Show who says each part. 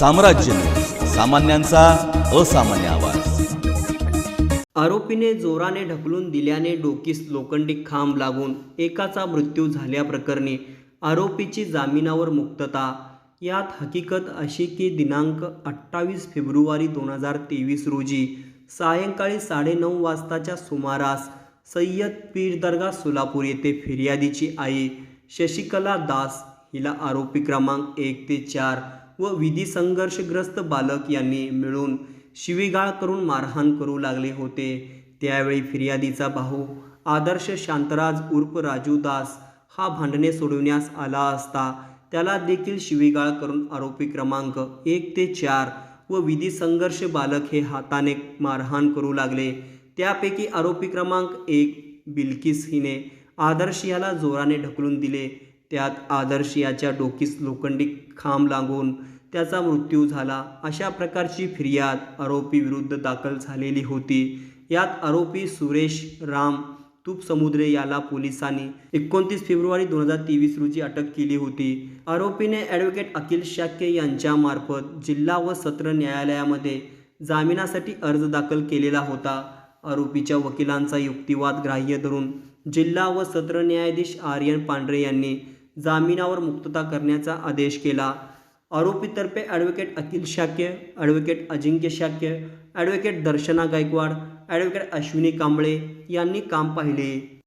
Speaker 1: साम्राज्य. सामान्यांचा असामान्य आवाज.
Speaker 2: आरोपीने जोराने ढकलून दिल्याने डोकीस लोखंडी खांब लागून एकाचा मृत्यू झाल्याप्रकरणी आरोपीची जामिनावर मुक्तता. यात हकीकत अशी की दिनांक अठ्ठावीस फेब्रुवारी दोन हजार तेवीस रोजी सायंकाळी साडेनऊ वाजताच्या सुमारास सय्यद पीर दर्गा सोलापूर येथे फिर्यादीची आई शशिकला दास हिला आरोपी क्रमांक एक ते चार व विधी संघर्षग्रस्त बालक यांनी मिळून शिवीगाळ करून मारहाण करू लागले होते. त्यावेळी फिर्यादीचा भाऊ आदर्श शांतराज उर्फ राजू दास हा भांडणे सोडवण्यास आला असता त्याला देखील शिवीगाळ करून आरोपी क्रमांक एक ते चार व विधी संघर्ष बालक हे हाताने मारहाण करू लागले. त्यापैकी आरोपी क्रमांक एक बिल्किस हिने आदर्श याला जोराने ढकलून दिले. त्यात आदर्श याच्या डोकीस लोखंडी खांब लागून त्याचा मृत्यू झाला. अशा प्रकारची फिर्याद आरोपी विरुद्ध दाखल झालेली होती. यात आरोपी सुरेश राम तूप समुद्रे याला पोलिसांनी एकोणतीस फेब्रुवारी दोन हजार तेवीस रोजी अटक केली होती. आरोपीने ॲडव्होकेट अखिल शाक्य यांच्यामार्फत जिल्हा व सत्र न्यायालयामध्ये जामिनासाठी अर्ज दाखल केलेला होता. आरोपीच्या वकिलांचा युक्तिवाद ग्राह्य धरून जिल्हा व सत्र न्यायाधीश आर्यन पांढरे यांनी जामिनावर मुक्तता करण्याचा आदेश केला. आरोपीतर्फे advocate Akhil Shakya advocate Ajinkya Shakya advocate Darshana Gaikwad advocate Ashwini Kamble यांनी काम पाहिले.